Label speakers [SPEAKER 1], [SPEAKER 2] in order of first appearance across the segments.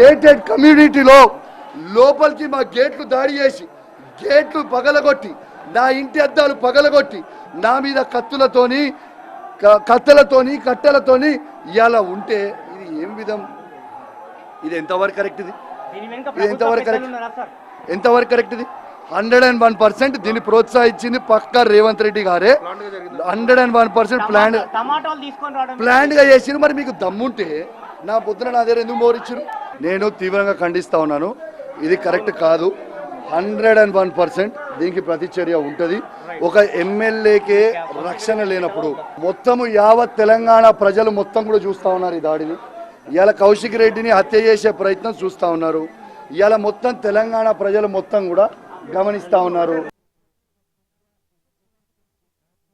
[SPEAKER 1] Gated కమ్యూనిటీలో లోపలికి మా గేట్లు దాడి చేసి గేట్లు పగలగొట్టి నా ఇంటి అద్దాలు పగలగొట్టి నా మీద కత్తులతోని కత్తెలతోని కట్టెలతోని ఇలా ఉంటే ఇది ఏం విధం? ఇది ఎంతవరకు కరెక్ట్ ఇది? ఇది ఎంతవరకు కరెక్ట్? ఎంతవరకు కరెక్ట్ ఇది? హండ్రెడ్ అండ్ వన్ పర్సెంట్ దీన్ని ప్రోత్సహించింది పక్క రేవంత్ రెడ్డి గారే. Hundred and one percent plan
[SPEAKER 2] tomato- టమాటాలు తీసుకొని రావడం
[SPEAKER 1] ప్లాన్గా చేసిన మరి మీకు దమ్ముంటే నా పొద్దున నా దగ్గర ఎందుకు మోరిచ్చారు నేను తీవ్రంగా ఖండిస్తా ఉన్నాను. ఇది కరెక్ట్ కాదు. హండ్రెడ్ అండ్ వన్ పర్సెంట్ దీనికి ప్రతిచర్య ఉంటుంది. ఒక ఎమ్మెల్యేకే రక్షణ లేనప్పుడు మొత్తము యావత్ తెలంగాణ ప్రజలు మొత్తం కూడా చూస్తా ఉన్నారు ఈ దాడిని. ఇవాళ కౌశిక్ రెడ్డిని హత్య చేసే ప్రయత్నం చూస్తా ఉన్నారు. ఇవాళ మొత్తం తెలంగాణ ప్రజలు మొత్తం కూడా గమనిస్తూ ఉన్నారు.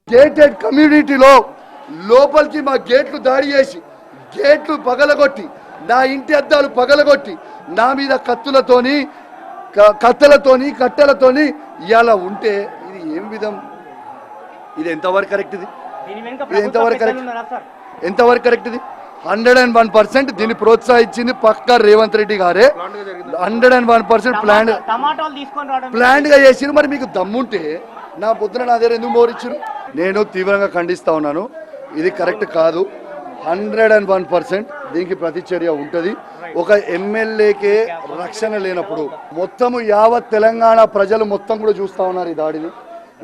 [SPEAKER 1] గేటెడ్ కమ్యూనిటీలో లోపలికి మా గేట్లు దాడి చేసి గేట్లు పగలగొట్టి నా ఇంటి అద్దాలు పగలగొట్టి నా మీద కత్తులతోని కత్తెలతోని కట్టెలతోని ఇలా ఉంటే ఇది ఏం విధం? ఇది ఎంతవరకు కరెక్ట్ ఇది? ఇది ఎంతవరకు కరెక్ట్ ఎంతవరకు కరెక్ట్ ఇది? హండ్రెడ్ అండ్ వన్ పర్సెంట్ దీన్ని ప్రోత్సహించింది పక్క రేవంత్ రెడ్డి గారే. Hundred and one percent plan ప్లాన్గా చేసిన మరి మీకు దమ్ముంటే నా పొద్దున నా దగ్గర ఎందుకు మోరిచ్చారు? నేను తీవ్రంగా ఖండిస్తా ఉన్నాను. ఇది కరెక్ట్ కాదు. హండ్రెడ్ అండ్ వన్ పర్సెంట్ దీనికి ప్రతిచర్య ఉంటుంది. ఒక ఎమ్మెల్యేకే రక్షణ లేనప్పుడు మొత్తము యావత్ తెలంగాణ ప్రజలు మొత్తం కూడా చూస్తా ఉన్నారు ఈ దాడిని.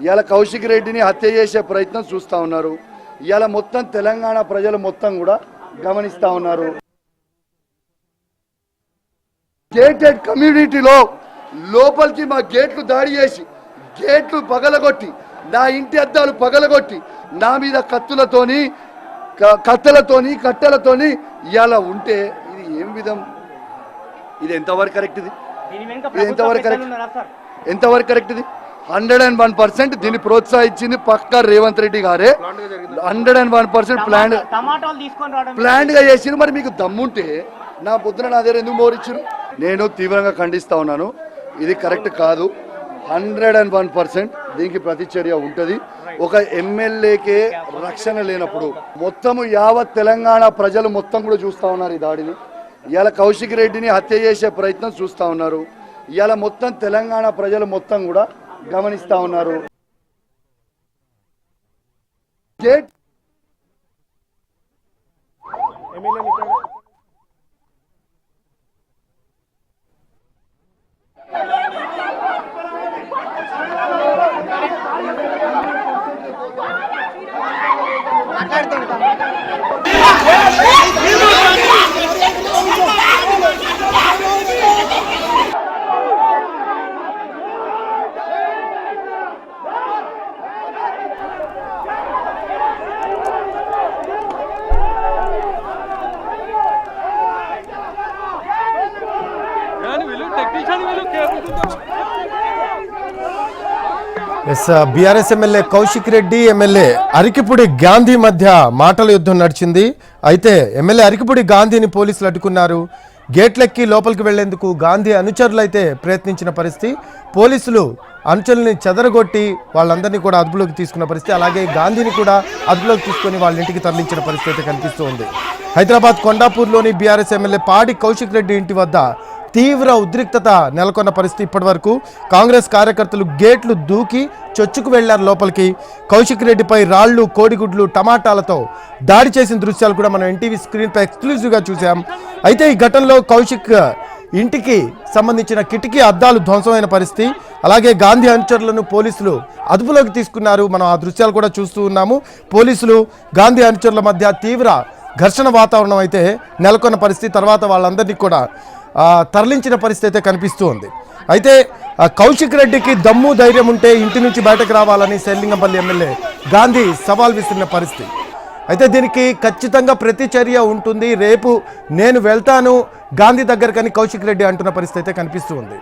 [SPEAKER 1] ఇవాళ కౌశిక్ రెడ్డిని హత్య చేసే ప్రయత్నం చూస్తా ఉన్నారు. ఇవాళ మొత్తం తెలంగాణ ప్రజలు మొత్తం కూడా గమనిస్తూ ఉన్నారు. గేటెడ్ కమ్యూనిటీలో లోపలికి మా గేట్లు దాడి చేసి గేట్లు పగలగొట్టి నా ఇంటి అద్దాలు పగలగొట్టి నా మీద కత్తులతోని కత్తెలతోని కట్టెలతోని ఇలా ఉంటే ఇది ఏం విధం? ఇది ఎంతవరకు కరెక్ట్ ఇది? ఎంతవరకు కరెక్ట్ ఎంతవరకు కరెక్ట్ ఇది? హండ్రెడ్ అండ్ వన్ పర్సెంట్ దీన్ని ప్రోత్సహించింది పక్క రేవంత్ రెడ్డి గారే. Hundred and one percent plan ప్లాన్గా చేసిన మరి మీకు దమ్ముంటే నా పొద్దున నా దగ్గర ఎందుకు మోరిచ్చారు నేను తీవ్రంగా ఖండిస్తా ఉన్నాను. ఇది కరెక్ట్ కాదు. హండ్రెడ్ అండ్ వన్ పర్సెంట్ దీనికి ప్రతిచర్య ఉంటుంది. ఒక ఎమ్మెల్యేకే రక్షణ లేనప్పుడు మొత్తము యావత్ తెలంగాణ ప్రజలు మొత్తం కూడా చూస్తా ఉన్నారు ఈ దాడిని. ఇవాళ కౌశిక్ రెడ్డిని హత్య చేసే ప్రయత్నం చూస్తా ఉన్నారు. ఇవాళ మొత్తం తెలంగాణ ప్రజలు మొత్తం కూడా గమనిస్తా ఉన్నారు.
[SPEAKER 3] ఎమ్మెల్యే எடுத்து
[SPEAKER 4] yes BRS MLA Kaushik Reddy MLA Arekapudi Gandhi మధ్య మాటల యుద్ధం నడిచింది. అయితే ఎమ్మెల్యే అరికిపుడి గాంధీని పోలీసులు అడ్డుకున్నారు. గేట్లెక్కి లోపలికి వెళ్ళేందుకు గాంధీ అనుచరులు అయితే ప్రయత్నించిన పరిస్థితి. పోలీసులు అనుచరుల్ని చెదరగొట్టి వాళ్ళందరినీ కూడా అదుపులోకి తీసుకున్న పరిస్థితి. అలాగే గాంధీని కూడా అదుపులోకి తీసుకొని వాళ్ళ ఇంటికి తరలించిన పరిస్థితి అయితే కనిపిస్తూ ఉంది హైదరాబాద్ కొండాపూర్లోని బీఆర్ఎస్ ఎమ్మెల్యే పాడి కౌశిక్ రెడ్డి ఇంటి వద్ద తీవ్ర ఉద్రిక్తత నెలకొన్న పరిస్థితి ఇప్పటివరకు. కాంగ్రెస్ కార్యకర్తలు గేట్లు దూకి చొచ్చుకు వెళ్ళారు లోపలికి. కౌశిక్ రెడ్డిపై రాళ్ళు కోడిగుడ్లు టమాటాలతో దాడి చేసిన దృశ్యాలు కూడా మనం ఎన్టీవీ స్క్రీన్పై ఎక్స్క్లూజివ్గా చూసాం అయితే ఈ ఘటనలో కౌశిక్ ఇంటికి సంబంధించిన కిటికీ అద్దాలు ధ్వంసమైన పరిస్థితి. అలాగే గాంధీ అనుచరులను పోలీసులు అదుపులోకి తీసుకున్నారు. మనం ఆ దృశ్యాలు కూడా చూస్తూ ఉన్నాము. పోలీసులు గాంధీ అనుచరుల మధ్య తీవ్ర ఘర్షణ వాతావరణం అయితే నెలకొన్న పరిస్థితి. తర్వాత వాళ్ళందరినీ కూడా తరలించిన పరిస్థితి అయితే కనిపిస్తూ ఉంది. అయితే కౌశిక్ రెడ్డికి దమ్ము ధైర్యం ఉంటే ఇంటి నుంచి బయటకు రావాలని సెల్లింగంపల్లి ఎమ్మెల్యే గాంధీ సవాల్ విసిరిన పరిస్థితి. అయితే దీనికి ఖచ్చితంగా ప్రతిచర్య ఉంటుంది. రేపు నేను వెళ్తాను. గాంధీ దగ్గరకని కౌశిక్ రెడ్డి అంటున్న పరిస్థితి అయితే కనిపిస్తూ ఉంది.